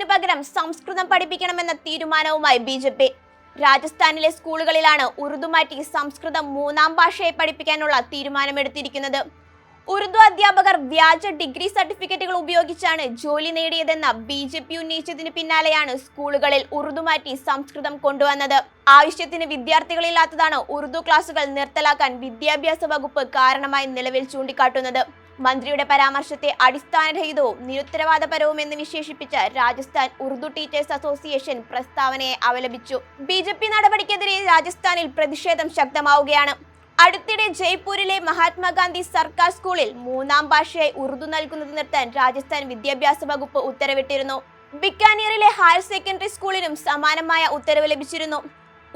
ഹിന്ദിനു പകരം സംസ്കൃതം പഠിപ്പിക്കണമെന്ന തീരുമാനവുമായി ബി ജെ പി. രാജസ്ഥാനിലെ സ്കൂളുകളിലാണ് ഉറുദു മാറ്റി സംസ്കൃതം മൂന്നാം ഭാഷയായി പഠിപ്പിക്കാനുള്ള തീരുമാനമെടുത്തിരിക്കുന്നത്. ഉറുദു അധ്യാപകർ വ്യാജ ഡിഗ്രി സർട്ടിഫിക്കറ്റുകൾ ഉപയോഗിച്ചാണ് ജോലി നേടിയതെന്ന ബി ജെ പി ഉന്നയിച്ചതിന് പിന്നാലെയാണ് സ്കൂളുകളിൽ ഉറുദു മാറ്റി സംസ്കൃതം കൊണ്ടുവന്നത്. ആവശ്യത്തിന് വിദ്യാർത്ഥികളില്ലാത്തതാണ് ഉറുദു ക്ലാസുകൾ നിർത്തലാക്കാൻ വിദ്യാഭ്യാസ വകുപ്പ് കാരണമായി നിലവിൽ ചൂണ്ടിക്കാട്ടുന്നത്. മന്ത്രിയുടെ പരാമർശത്തെ അടിസ്ഥാനരഹിതവും നിരുത്തരവാദപരവും എന്ന് വിശേഷിപ്പിച്ച രാജസ്ഥാൻ ഉറുദു ടീച്ചേഴ്സ് അസോസിയേഷൻ പ്രസ്താവനയെ അപലപിച്ചു ബി ജെ പി നടപടിക്കെതിരെ രാജസ്ഥാനിൽ പ്രതിഷേധം ശക്തമാവുകയാണ്. അടുത്തിടെ ജയ്പൂരിലെ മഹാത്മാഗാന്ധി സർക്കാർ സ്കൂളിൽ മൂന്നാം ഭാഷയായി ഉറുദു നൽകുന്നത് നിർത്താൻ രാജസ്ഥാൻ വിദ്യാഭ്യാസ വകുപ്പ് ഉത്തരവിട്ടിരുന്നു. ബിക്കാനീറിലെ ഹയർ സെക്കൻഡറി സ്കൂളിനും സമാനമായ ഉത്തരവ് ലഭിച്ചിരുന്നു.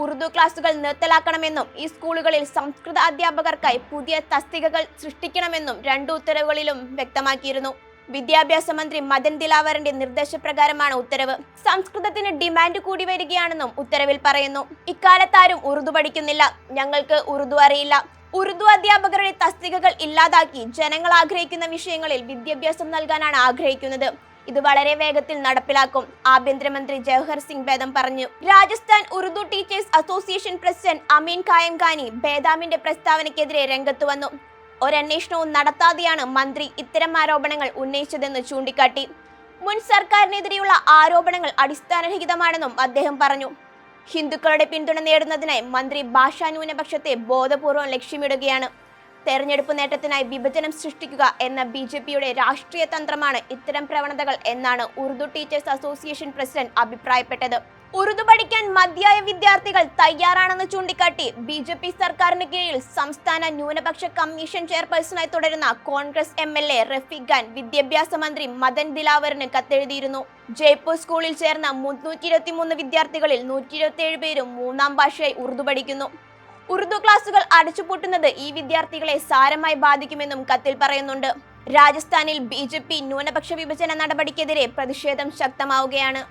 ഉറുദു ക്ലാസുകൾ നിർത്തലാക്കണമെന്നും ഈ സ്കൂളുകളിൽ സംസ്കൃത അധ്യാപകർക്കായി പുതിയ തസ്തികകൾ സൃഷ്ടിക്കണമെന്നും രണ്ട് ഉത്തരവുകളിലും വ്യക്തമാക്കിയിരുന്നു. വിദ്യാഭ്യാസ മന്ത്രി മദൻ ദിലാവറിന്റെ നിർദ്ദേശപ്രകാരമാണ് ഉത്തരവ്. സംസ്കൃതത്തിന് ഡിമാൻഡ് കൂടി വരികയാണെന്നും ഉത്തരവിൽ പറയുന്നു. ഇക്കാലത്താരും ഉറുദു പഠിക്കുന്നില്ല. ഞങ്ങൾക്ക് ഉറുദു അറിയില്ല. ഉറുദു അധ്യാപകരുടെ തസ്തികകൾ ഇല്ലാതാക്കി ജനങ്ങൾ ആഗ്രഹിക്കുന്ന വിഷയങ്ങളിൽ വിദ്യാഭ്യാസം നൽകാനാണ് ആഗ്രഹിക്കുന്നത്. ഇത് വളരെ വേഗത്തിൽ നടപ്പിലാക്കും. ആഭ്യന്തരമന്ത്രി ജവഹർ സിംഗ് ബേദം പറഞ്ഞു. Rajasthan Urdu teachers association president Ameen Kayamkhani ബേദാമിന്റെ പ്രസ്താവനയ്ക്കെതിരെ രംഗത്തു വന്നു. ഒരന്വേഷണവും നടത്താതെയാണ് മന്ത്രി ഇത്തരം ആരോപണങ്ങൾ ഉന്നയിച്ചതെന്ന് ചൂണ്ടിക്കാട്ടി. മുൻ സർക്കാരിനെതിരെയുള്ള ആരോപണങ്ങൾ അടിസ്ഥാനരഹിതമാണെന്നും അദ്ദേഹം പറഞ്ഞു. ഹിന്ദുക്കളുടെ പിന്തുണ നേടുന്നതിനായി മന്ത്രി ഭാഷാന്യൂനപക്ഷത്തെ ബോധപൂർവം ലക്ഷ്യമിടുകയാണ്. തെരഞ്ഞെടുപ്പ് നേട്ടത്തിനായി വിഭജനം സൃഷ്ടിക്കുക എന്ന ബി ജെ പിയുടെ രാഷ്ട്രീയ തന്ത്രമാണ് ഇത്തരം പ്രവണതകൾ എന്നാണ് ഉറുദു ടീച്ചേഴ്സ് അസോസിയേഷൻ പ്രസിഡന്റ് അഭിപ്രായപ്പെട്ടത്. ഉറുദു പഠിക്കാൻ മതിയായ വിദ്യാർത്ഥികൾ തയ്യാറാണെന്ന് ചൂണ്ടിക്കാട്ടി ബി ജെ പി സർക്കാരിന് കീഴിൽ സംസ്ഥാന ന്യൂനപക്ഷ കമ്മീഷൻ ചെയർപേഴ്സണായി തുടരുന്ന Congress M L A Rafiq Khan വിദ്യാഭ്യാസ മന്ത്രി മദൻ ദിലാവറിന് കത്തെഴുതിയിരുന്നു. ജയ്പൂർ സ്കൂളിൽ ചേർന്ന മുന്നൂറ്റി ഇരുപത്തിമൂന്ന് വിദ്യാർത്ഥികളിൽ നൂറ്റി ഇരുപത്തിയേഴ് പേരും മൂന്നാം ഭാഷയായി ഉറുദു പഠിക്കുന്നു. ഉറുദു ക്ലാസുകൾ അടച്ചുപൂട്ടുന്നത് ഈ വിദ്യാർത്ഥികളെ സാരമായി ബാധിക്കുമെന്നും കത്തിൽ പറയുന്നുണ്ട്. രാജസ്ഥാനിൽ ബി ജെ പി ന്യൂനപക്ഷ വിഭജന നടപടിക്കെതിരെ പ്രതിഷേധം ശക്തമാവുകയാണ്.